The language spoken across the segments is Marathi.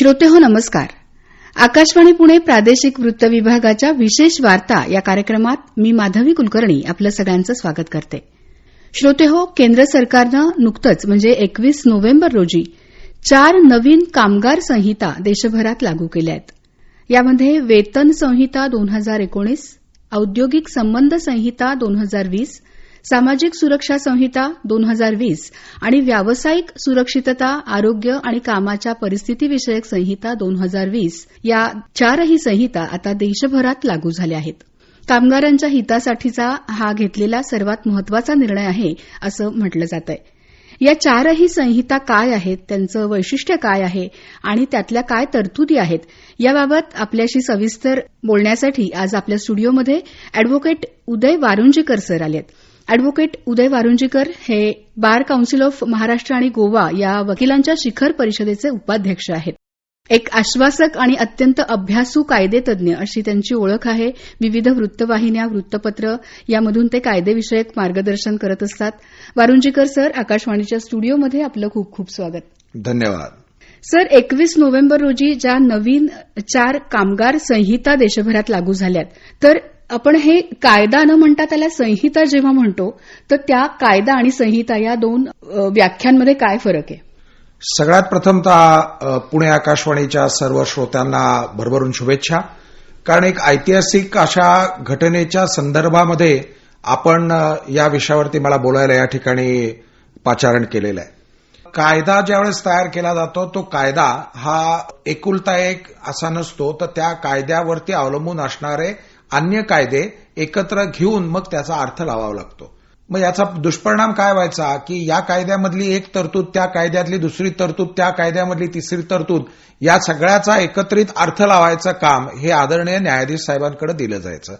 श्रोते हो नमस्कार. आकाशवाणी पुणे प्रादेशिक वृत्त विभागाच्या विशेष वार्ता या कार्यक्रमात मी माधवी कुलकर्णी आपलं सगळ्यांचं स्वागत करते. श्रोते हो केंद्र सरकारनं नुकतंच म्हणजे एकवीस नोव्हेंबर रोजी चार नवीन कामगार संहिता देशभरात लागू केल्या आहेत. यामध्ये वेतन संहिता दोन हजार एकोणीस औद्योगिक संबंध संहिता दोन हजार वीस सामाजिक सुरक्षा संहिता दोन हजार वीस आणि व्यावसायिक सुरक्षितता आरोग्य आणि कामाच्या परिस्थितीविषयक संहिता दोन हजार वीस या चारही संहिता आता देशभरात लागू झाल्या आहेत. कामगारांच्या हितासाठीचा हा घेतलेला सर्वात महत्त्वाचा निर्णय आहे असं म्हटलं जात आहे या चारही संहिता काय आहेत त्यांचं वैशिष्ट्य काय आहे आणि त्यातल्या काय तरतुदी आहेत याबाबत आपल्याशी सविस्तर बोलण्यासाठी आज आपल्या स्टुडिओमध्ये अॅडव्होकेट उदय वारुंजीकर सर आलेत. अॅडव्होकेट उदय वारुंजीकर हे बार काउन्सिल ऑफ महाराष्ट्र आणि गोवा या वकिलांच्या शिखर परिषदेचे उपाध्यक्ष आहेत. एक आश्वासक आणि अत्यंत अभ्यासू कायदेतज्ञ अशी त्यांची ओळख आहे. विविध वृत्तवाहिन्या वृत्तपत्र यामधून ते कायदेविषयक मार्गदर्शन करत असतात. वारुंजीकर सर आकाशवाणीच्या स्टुडिओमध्ये आपलं खूप खूप स्वागत. धन्यवाद. सर एकवीस नोव्हेंबर रोजी ज्या नवीन चार कामगार संहिता देशभरात लागू झाल्यात तर आपण हे कायदा न म्हणता त्याला संहिता जेव्हा म्हणतो तर त्या कायदा आणि संहिता या दोन व्याख्यांमध्ये काय फरक आहे? सगळ्यात प्रथमतः पुणे आकाशवाणीच्या सर्व श्रोत्यांना भरभरून शुभेच्छा. कारण एक ऐतिहासिक अशा घटनेच्या संदर्भामध्ये आपण या विषयावरती मला बोलायला या ठिकाणी पाचारण केलेलं आहे. कायदा ज्यावेळेस तयार केला जातो तो कायदा हा एकुलता एक असा नसतो तर त्या कायद्यावरती अवलंबून असणारे अन्य कायदे एकत्र घेऊन मग त्याचा अर्थ लावावा लागतो. मग याचा दुष्परिणाम काय व्हायचा? की या कायद्यामधली एक तरतूद त्या कायद्यातली दुसरी तरतूद त्या कायद्यामधली तिसरी तरतूद या सगळ्याचा एकत्रित अर्थ लावायचं काम हे आदरणीय न्यायाधीश साहेबांकडे दिलं जायचं.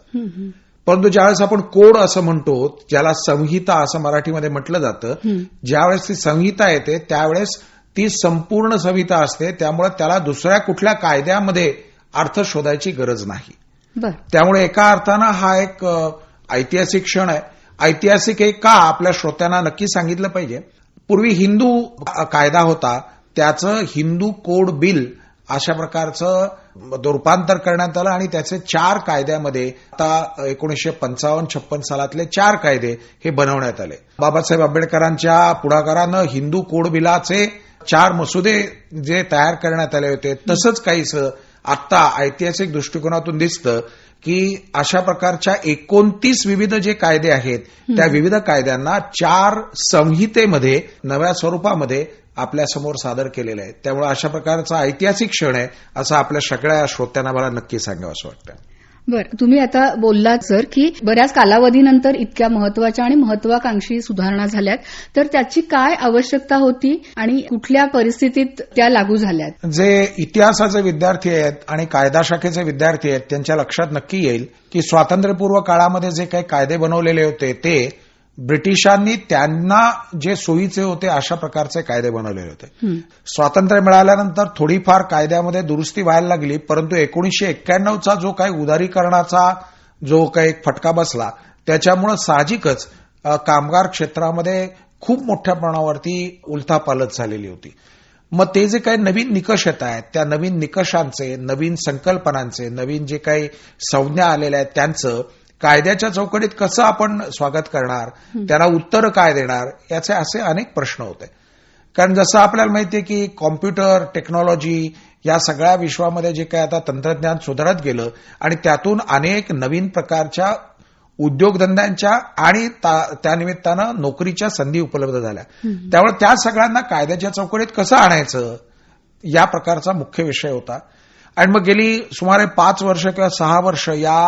परंतु ज्यावेळेस आपण कोड असं म्हणतो ज्याला संहिता असं मराठीमध्ये म्हटलं जातं ज्यावेळेस ती संहिता येते त्यावेळेस ती संपूर्ण संहिता असते त्यामुळे त्याला दुसऱ्या कुठल्या कायद्यामध्ये अर्थ शोधायची गरज नाही. त्यामुळे एका अर्थानं हा एक ऐतिहासिक क्षण आहे. ऐतिहासिक एक का आपल्या श्रोत्यांना नक्की सांगितलं पाहिजे? पूर्वी हिंदू कायदा होता त्याचं हिंदू कोड बिल अशा प्रकारचं रूपांतर करण्यात आलं आणि त्याचे चार कायद्यामध्ये आता एकोणीसशे पंचावन्न छप्पन सालातले चार कायदे हे बनवण्यात आले. बाबासाहेब आंबेडकरांच्या पुढाकारानं हिंदू कोड बिलाचे चार मसुदे जे तयार करण्यात आले होते तसंच काहीसं आत्ता ऐतिहासिक दृष्टिकोनातून दिसतं की अशा प्रकारच्या एकोणतीस विविध जे कायदे आहेत त्या विविध कायद्यांना चार संहितेमध्ये नव्या स्वरूपामध्ये आपल्यासमोर सादर केलेलं आहे त्यामुळे अशा प्रकारचा ऐतिहासिक क्षण आहे असं आपल्या सगळ्या श्रोत्यांना मला नक्की सांगावं असं वाटतं बर तुम्ही आता बोललात सर की बऱ्याच कालावधीनंतर इतक्या महत्त्वाच्या आणि महत्वाकांक्षी सुधारणा झाल्यात. तर त्याची काय आवश्यकता होती आणि कुठल्या परिस्थितीत त्या लागू झाल्यात? जे इतिहासाचे विद्यार्थी आहेत आणि कायदा शाखेचे विद्यार्थी आहेत त्यांच्या लक्षात नक्की येईल की स्वातंत्र्यपूर्व काळामध्ये जे काही कायदे बनवलेले होते ते ब्रिटिशांनी त्यांना जे सोयीचे होते अशा प्रकारचे कायदे बनवलेले होते. स्वातंत्र्य मिळाल्यानंतर थोडीफार कायद्यामध्ये दुरुस्ती व्हायला लागली परंतु एकोणीसशे एक्क्याण्णवचा जो काही उदारीकरणाचा जो काही फटका बसला त्याच्यामुळे साहजिकच कामगार क्षेत्रामध्ये खूप मोठ्या प्रमाणावरती उलथापालत झालेली होती. मग ते जे काही नवीन निकष येत आहेत त्या नवीन निकषांचे नवीन संकल्पनांचे नवीन जे काही संज्ञा आलेल्या आहेत त्यांचं कायद्याच्या चौकटीत कसं आपण स्वागत करणार त्याला उत्तर काय देणार याचे असे अनेक प्रश्न होते. कारण जसं आपल्याला माहितीये की कॉम्प्युटर टेक्नॉलॉजी या सगळ्या विश्वामध्ये जे काही आता तंत्रज्ञान सुधारत गेलं आणि त्यातून अनेक नवीन प्रकारच्या उद्योगधंद्यांच्या आणि त्यानिमित्तानं नोकरीच्या संधी उपलब्ध झाल्या. त्यामुळे त्या सगळ्यांना कायद्याच्या चौकटीत कसं आणायचं या प्रकारचा मुख्य विषय होता. आणि मग गेली सुमारे पाच वर्ष किंवा सहा वर्ष या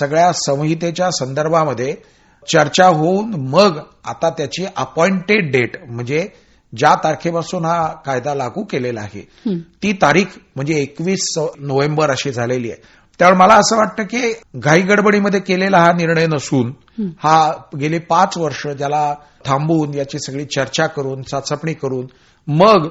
सगळ्या संहितेच्या संदर्भामध्ये चर्चा होऊन मग आता त्याची अपॉइंटेड डेट म्हणजे ज्या तारखेपासून हा कायदा लागू केलेला आहे ती तारीख म्हणजे एकवीस नोव्हेंबर अशी झालेली आहे. त्यामुळे मला असं वाटतं की घाई गडबडीमध्ये केलेला हा निर्णय नसून हा गेली पाच वर्ष ज्याला थांबवून याची सगळी चर्चा करून चाचपणी करून मग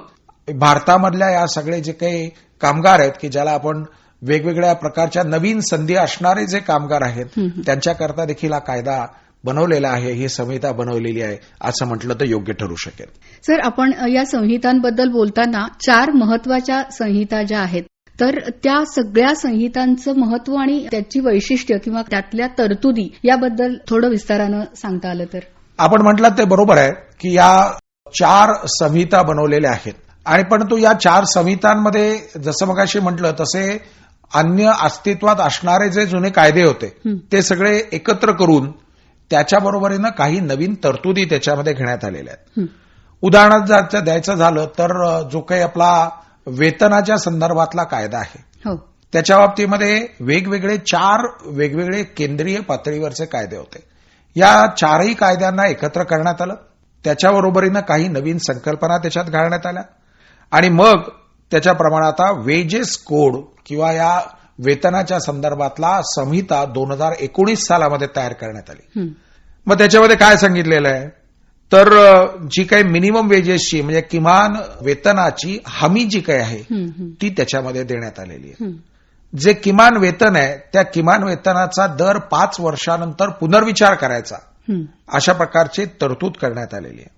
भारतामधल्या या सगळे जे काही कामगार आहेत की ज्याला आपण वेगवेगळ्या प्रकारच्या नवीन संधी असणारे जे कामगार आहेत त्यांच्याकरता देखील हा कायदा बनवलेला आहे ही संहिता बनवलेली आहे असं म्हटलं तर योग्य ठरू शकेल. सर आपण या संहितांबद्दल बोलताना चार महत्त्वाच्या संहिता ज्या आहेत तर त्या सगळ्या संहितांचं महत्त्व आणि त्याची वैशिष्ट्य किंवा त्यातल्या तरतुदी याबद्दल थोडं विस्तारानं सांगता आलं तर. आपण म्हटलं ते बरोबर आहे की या चार संहिता बनवलेल्या आहेत. आणि परंतु या चार संहितांमध्ये जसं मग अशी म्हटलं तसे अन्य अस्तित्वात असणारे जे जुने कायदे होते. ते सगळे एकत्र करून त्याच्या बरोबरीनं काही नवीन तरतुदी त्याच्यामध्ये घेण्यात आलेल्या आहेत. उदाहरणार्थ जर द्यायचं झालं तर जो काही आपला वेतनाच्या संदर्भातला कायदा आहे हो. त्याच्या बाबतीमध्ये वेगवेगळे चार वेगवेगळे केंद्रीय पातळीवरचे कायदे होते. या चारही कायद्यांना एकत्र करण्यात आलं. त्याच्याबरोबरीनं काही नवीन संकल्पना त्याच्यात घालण्यात आल्या. आणि मग त्याच्याप्रमाणे आता वेजेस कोड किंवा या वेतनाच्या संदर्भातला संहिता दोन हजार एकोणीस सालामध्ये तयार करण्यात आली. मग त्याच्यामध्ये काय सांगितलेलं आहे तर जी काही मिनिमम वेजेसची म्हणजे किमान वेतनाची हमी जी काही आहे ती त्याच्यामध्ये देण्यात आलेली आहे. जे किमान वेतन आहे त्या किमान वेतनाचा दर पाच वर्षानंतर पुनर्विचार करायचा. अशा प्रकारची तरतूद करण्यात आलेली आहे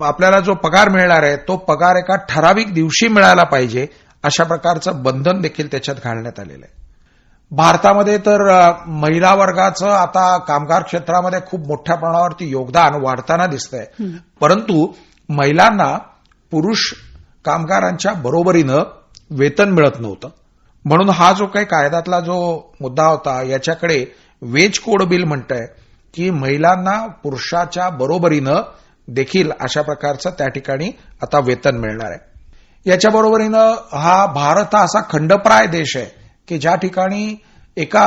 आपल्याला जो पगार मिळणार आहे तो पगार एका ठराविक दिवशी मिळाला पाहिजे अशा प्रकारचं बंधन देखील त्याच्यात घालण्यात आलेलं आहे. भारतामध्ये तर महिला वर्गाचं आता कामगार क्षेत्रामध्ये खूप मोठ्या प्रमाणावरती योगदान वाढताना दिसतंय. परंतु महिलांना पुरुष कामगारांच्या बरोबरीनं वेतन मिळत नव्हतं. म्हणून हा जो काही कायद्यातला जो मुद्दा होता याच्याकडे वेज कोड बिल म्हणतंय की महिलांना पुरुषाच्या बरोबरीनं देखील अशा प्रकारचं त्या ठिकाणी आता वेतन मिळणार आहे. याच्या बरोबरीनं हा भारत हा असा खंडप्राय देश आहे की ज्या ठिकाणी एका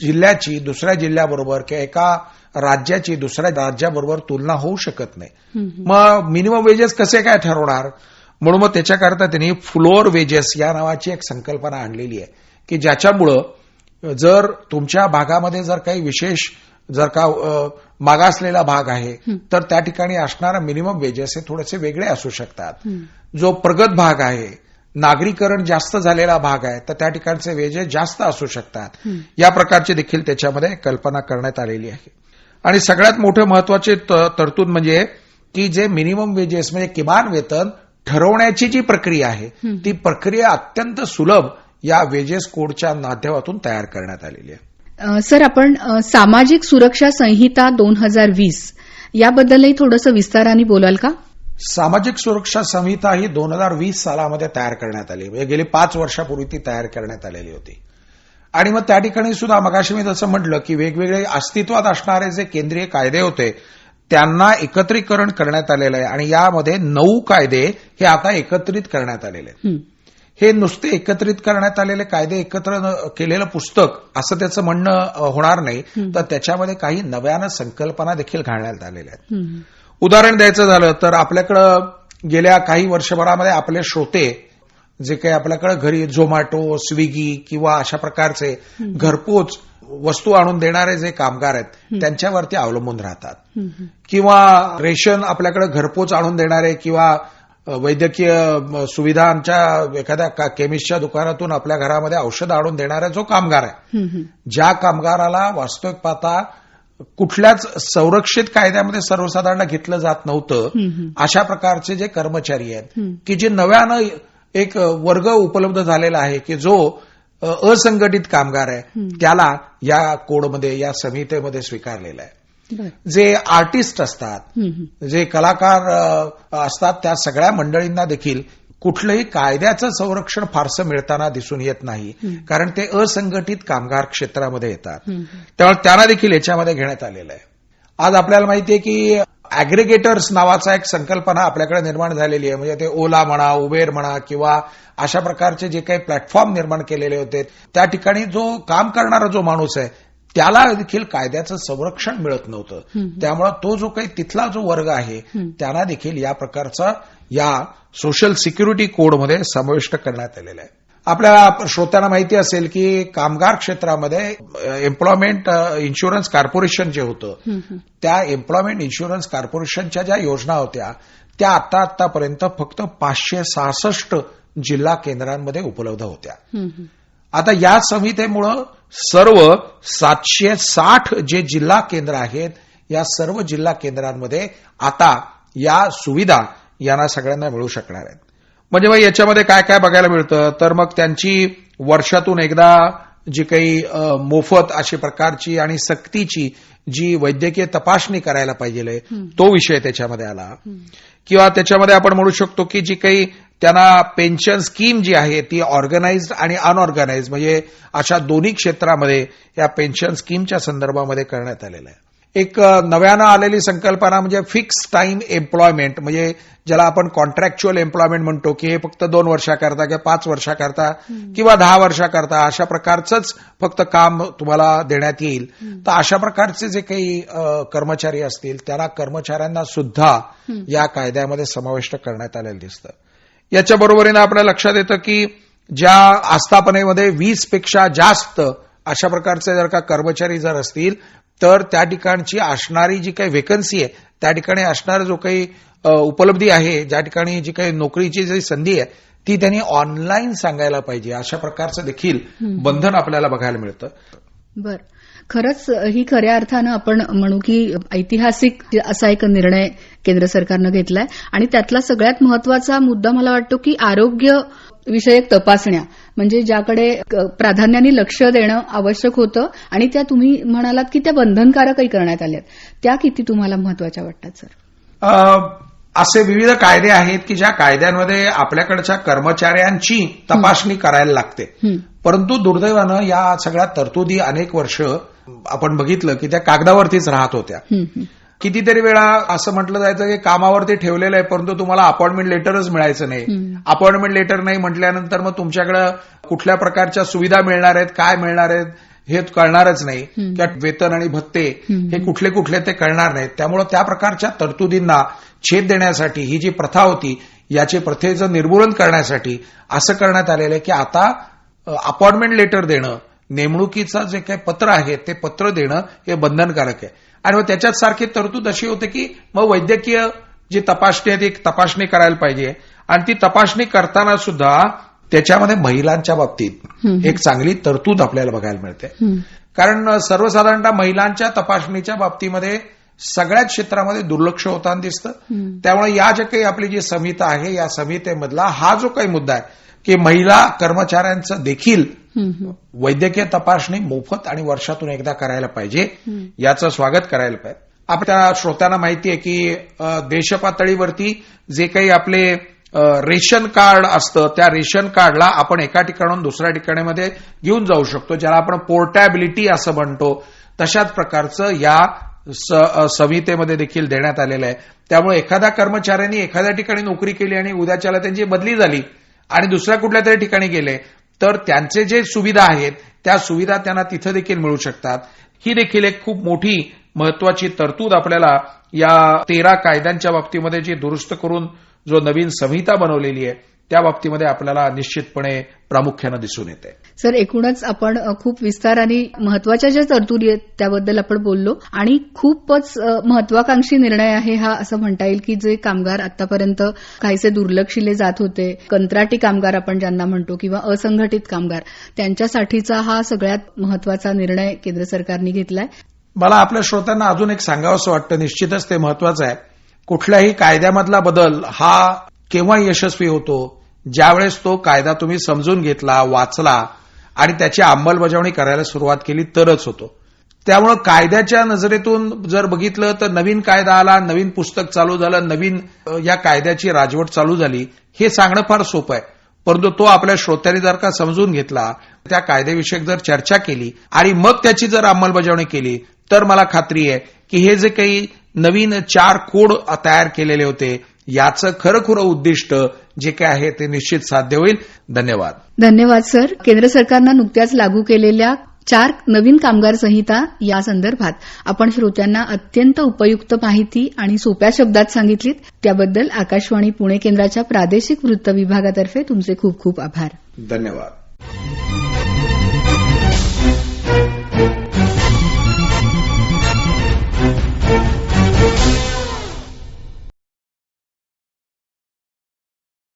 जिल्ह्याची दुसऱ्या जिल्ह्याबरोबर किंवा एका राज्याची दुसऱ्या राज्याबरोबर तुलना होऊ शकत नाही. मग मिनिमम वेजेस कसे काय ठरवणार? म्हणून मग त्याच्याकरता त्यांनी फ्लोअर वेजेस या नावाची एक संकल्पना आणलेली आहे की ज्याच्यामुळं जर तुमच्या भागामध्ये जर काही विशेष जर का मागासलेला भाग आहे तर त्या ठिकाणी असणारा मिनिमम वेजेस हे थोडेसे वेगळे असू शकतात. जो प्रगत भाग आहे नागरीकरण जास्त झालेला भाग आहे तर त्या ठिकाणचे वेजेस जास्त असू शकतात. या प्रकारची देखील त्याच्यामध्ये कल्पना करण्यात आलेली आहे आणि सगळ्यात मोठे महत्त्वाचे तरतूद म्हणजे की जे मिनिमम वेजेस म्हणजे किमान वेतन ठरवण्याची जी प्रक्रिया आहे. ती प्रक्रिया अत्यंत सुलभ या वेजेस कोडच्या माध्यमातून तयार करण्यात आलेली आहे सर आपण सामाजिक सुरक्षा संहिता दोन हजार वीस याबद्दलही थोडंसं विस्ताराने बोलाल का? सामाजिक सुरक्षा संहिता ही दोन हजार वीस सालामध्ये तयार करण्यात आली. म्हणजे गेली पाच वर्षापूर्वी ती तयार करण्यात आलेली होती. आणि मग त्या ठिकाणी सुद्धा मगाशी मी जसं म्हटलं की वेगवेगळे अस्तित्वात असणारे जे केंद्रीय कायदे होते त्यांना एकत्रीकरण करण्यात आलेलं आहे. आणि यामध्ये नऊ कायदे हे आता एकत्रित करण्यात आलेले आहेत. हं. नुसते एकत्रित करण्यात आलेले कायदे एकत्र केलेलं पुस्तक असं त्याचं म्हणणं होणार नाही तर त्याच्यामध्ये काही नव्यानं संकल्पना देखील घालण्यात आलेल्या आहेत. उदाहरण द्यायचं झालं तर आपल्याकडं गेल्या काही वर्षभरामध्ये आपले श्रोते जे काही आपल्याकडे घरी झोमॅटो स्विगी किंवा अशा प्रकारचे घरपोच वस्तू आणून देणारे जे कामगार आहेत त्यांच्यावरती अवलंबून राहतात. किंवा रेशन आपल्याकडे घरपोच आणून देणारे किंवा वैद्यकीय म, सुविधांच्या एखाद्या केमिस्टच्या दुकानातून आपल्या घरामध्ये औषध आणून देणारा जो कामगार आहे. ज्या कामगाराला वास्तविक पाहता कुठल्याच संरक्षित कायद्यामध्ये सर्वसाधारण घेतलं जात नव्हतं. अशा प्रकारचे जे कर्मचारी आहेत. की जे नव्यानं एक वर्ग उपलब्ध झालेला आहे की जो असंघटित कामगार आहे. त्याला या कोडमध्ये या संहितेमध्ये स्वीकारलेला आहे. जे आर्टिस्ट असतात. जे कलाकार असतात त्या सगळ्या मंडळींना देखील कुठलंही कायद्याचं संरक्षण फारसं मिळताना दिसून येत नाही. कारण ते असंघटित कामगार क्षेत्रामध्ये येतात. त्यामुळे त्यांना देखील याच्यामध्ये घेण्यात आलेलं आहे. आज आपल्याला माहिती आहे की अॅग्रिगेटर्स नावाचा एक संकल्पना आपल्याकडे निर्माण झालेली आहे. म्हणजे ते ओला म्हणा उबेर म्हणा किंवा अशा प्रकारचे जे काही प्लॅटफॉर्म निर्माण केलेले होते त्या ठिकाणी जो काम करणारा जो माणूस आहे त्याला देखील कायद्याचं संरक्षण मिळत नव्हतं. त्यामुळे तो जो काही तिथला जो वर्ग आहे त्यांना देखील या प्रकारचा या सोशल सिक्युरिटी कोडमध्ये समाविष्ट करण्यात आलेला आहे. आपल्या श्रोत्यांना माहिती असेल की कामगार क्षेत्रामध्ये एम्प्लॉयमेंट इन्शुरन्स कॉर्पोरेशन जे होतं. त्या एम्प्लॉयमेंट इन्शुरन्स कॉर्पोरेशनच्या ज्या योजना होत्या त्या आता आतापर्यंत फक्त पाचशे सहासष्ट जिल्हा केंद्रांमध्ये उपलब्ध होत्या. आता या संहितेमुळं सर्व सातशे साठ जे जिल्हा केंद्र आहेत या सर्व जिल्हा केंद्रांमध्ये आता या सुविधा यांना सगळ्यांना मिळू शकणार आहेत. म्हणजे मग याच्यामध्ये काय काय बघायला मिळतं? तर मग त्यांची वर्षातून एकदा जी काही मोफत अशी प्रकारची आणि सक्तीची जी वैद्यकीय तपासणी करायला पाहिजे तो विषय त्याच्यामध्ये आला. किंवा त्याच्यामध्ये आपण म्हणू शकतो की जी काही त्यांना पेन्शन स्कीम जी आहे ती ऑर्गनाइज्ड आणि अनऑर्गनाइज्ड म्हणजे अशा दोन्ही क्षेत्रामध्ये या पेन्शन स्कीमच्या संदर्भामध्ये करण्यात आलेलं आहे. एक नव्यानं आलेली संकल्पना म्हणजे फिक्स टाइम एम्प्लॉयमेंट म्हणजे ज्याला आपण कॉन्ट्रॅक्च्युअल एम्प्लॉयमेंट म्हणतो की हे फक्त दोन वर्षाकरता किंवा पाच वर्षाकरता किंवा दहा वर्षाकरता अशा प्रकारचंच फक्त काम तुम्हाला देण्यात येईल. तर अशा प्रकारचे जे काही कर्मचारी असतील त्यांना कर्मचाऱ्यांना सुद्धा या कायद्यामध्ये समाविष्ट करण्यात आलेलं दिसतं. याच्या बरोबरीनं आपल्या लक्षात येतं की ज्या आस्थापनेमध्ये वीसपेक्षा जास्त अशा प्रकारचे जर का कर्मचारी जर असतील तर त्या ठिकाणची असणारी जी काही वेकन्सी आहे त्या ठिकाणी असणारा जो काही उपलब्धी आहे ज्या ठिकाणी जी काही नोकरीची जी संधी आहे ती त्यांनी ऑनलाईन सांगायला पाहिजे. अशा प्रकारचं देखील बंधन आपल्याला बघायला मिळतं. बर. खरंच ही खऱ्या अर्थानं आपण म्हणू की ऐतिहासिक असा एक निर्णय केंद्र सरकारनं घेतलाय. आणि त्यातला सगळ्यात महत्त्वाचा मुद्दा मला वाटतो की आरोग्य विषयक तपासण्या. म्हणजे ज्याकडे प्राधान्याने लक्ष देणं आवश्यक होतं आणि त्या तुम्ही म्हणालात की त्या बंधनकारकही करण्यात आल्यात. त्या किती तुम्हाला महत्त्वाच्या वाटतात सर? असे विविध कायदे आहेत की ज्या कायद्यांमध्ये आपल्याकडच्या कर्मचाऱ्यांची तपासणी करायला लागते. परंतु दुर्दैवानं या सगळ्या तरतुदी अनेक वर्ष आपण बघितलं की त्या कागदावरतीच राहत होत्या. कितीतरी वेळा असं म्हटलं जायचं की कामावरती ठेवलेलं आहे परंतु तुम्हाला अपॉइंटमेंट लेटरच मिळायचं नाही. अपॉइंटमेंट लेटर नाही म्हटल्यानंतर मग तुमच्याकडे कुठल्या प्रकारच्या सुविधा मिळणार आहेत काय मिळणार आहेत हे कळणारच नाही. किंवा वेतन आणि भत्ते हे कुठले कुठले ते कळणार नाहीत. त्यामुळे त्या प्रकारच्या तरतुदींना छेद देण्यासाठी ही जी प्रथा होती याचे प्रथेचं निर्मूलन करण्यासाठी असं करण्यात आलेलं आहे की आता अपॉइंटमेंट लेटर देणं नेमणुकीचं जे काही पत्र आहे ते पत्र देणं हे बंधनकारक आहे. आणि मग त्याच्यात सारखी तरतूद अशी होते की मग वैद्यकीय जी तपासणी आहे ती तपासणी करायला पाहिजे. आणि ती तपासणी करताना सुद्धा त्याच्यामध्ये महिलांच्या बाबतीत एक चांगली तरतूद आपल्याला बघायला मिळते. कारण सर्वसाधारणतः महिलांच्या तपासणीच्या बाबतीमध्ये सगळ्याच क्षेत्रामध्ये दुर्लक्ष होताना दिसतं. त्यामुळे या जे काही आपली जी समिता आहे या समितेमधला हा जो काही मुद्दा आहे की महिला कर्मचाऱ्यांचं देखील वैद्यकीय तपासणी मोफत आणि वर्षातून एकदा करायला पाहिजे याचं स्वागत करायला पाहिजे. आपल्या श्रोत्यांना माहिती आहे की देशपातळीवरती जे काही आपले रेशन कार्ड असतं त्या रेशन कार्डला आपण एका ठिकाणाहून दुसऱ्या ठिकाणीमध्ये घेऊन जाऊ शकतो ज्याला आपण पोर्टॅबिलिटी असं म्हणतो. तशाच प्रकारचं या स- संहितेमध्ये देखील देण्यात आलेलं आहे. त्यामुळे एखाद्या कर्मचाऱ्यांनी एखाद्या ठिकाणी नोकरी केली आणि उद्याच्याला त्यांची बदली झाली आणि दुसऱ्या कुठल्या तरी ठिकाणी गेले तर त्यांचे जे सुविधा आहेत त्या सुविधा त्यांना तिथं देखील मिळू शकतात. ही देखील एक खूप मोठी महत्वाची तरतूद आपल्याला या तेरा कायद्यांच्या बाबतीमध्ये जी दुरुस्त करून जो नवीन संहिता बनवलेली आहे त्या बाबतीमध्ये आपल्याला निश्चितपणे प्रामुख्यानं दिसून येते. सर एकूणच आपण खूप विस्ताराने महत्त्वाच्या ज्या तरतुदी आहेत त्याबद्दल आपण बोललो. आणि खूपच महत्वाकांक्षी निर्णय आहे हा असं म्हणता येईल की जे कामगार आतापर्यंत काहीसे दुर्लक्षिले जात होते. कंत्राटी कामगार आपण ज्यांना म्हणतो किंवा असंघटित कामगार त्यांच्यासाठीचा हा सगळ्यात महत्त्वाचा निर्णय केंद्र सरकारने घेतलाय. मला आपल्या श्रोत्यांना अजून एक सांगावंसं वाटतं. निश्चितच ते महत्वाचं आहे. कुठल्याही कायद्यामधला बदल हा केव्हा यशस्वी होतो ज्यावेळेस तो कायदा तुम्ही समजून घेतला वाचला आणि त्याची अंमलबजावणी करायला सुरुवात केली तरच होतो. त्यामुळं कायद्याच्या नजरेतून जर बघितलं तर नवीन कायदा आला नवीन पुस्तक चालू झालं नवीन या कायद्याची राजवट चालू झाली हे सांगणं फार सोपं आहे. परंतु तो आपल्या श्रोत्यांनी जर का समजून घेतला त्या कायद्याविषयक जर चर्चा केली आणि मग त्याची जर अंमलबजावणी केली तर मला खात्री आहे की हे जे काही नवीन चार कोड तयार केलेले होते. याचं खरं उद्दिष्ट जे काय आहे ते निश्चित साध्य होईल. धन्यवाद. धन्यवाद सर. केंद्र सरकारनं नुकत्याच लागू केलेल्या चार नवीन कामगार संहिता या संदर्भात आपण श्रोत्यांना अत्यंत उपयुक्त माहिती आणि सोप्या शब्दात सांगितलीत. त्याबद्दल आकाशवाणी पुणे केंद्राच्या प्रादेशिक वृत्त विभागातर्फे तुमचे खूप खूप आभार. धन्यवाद.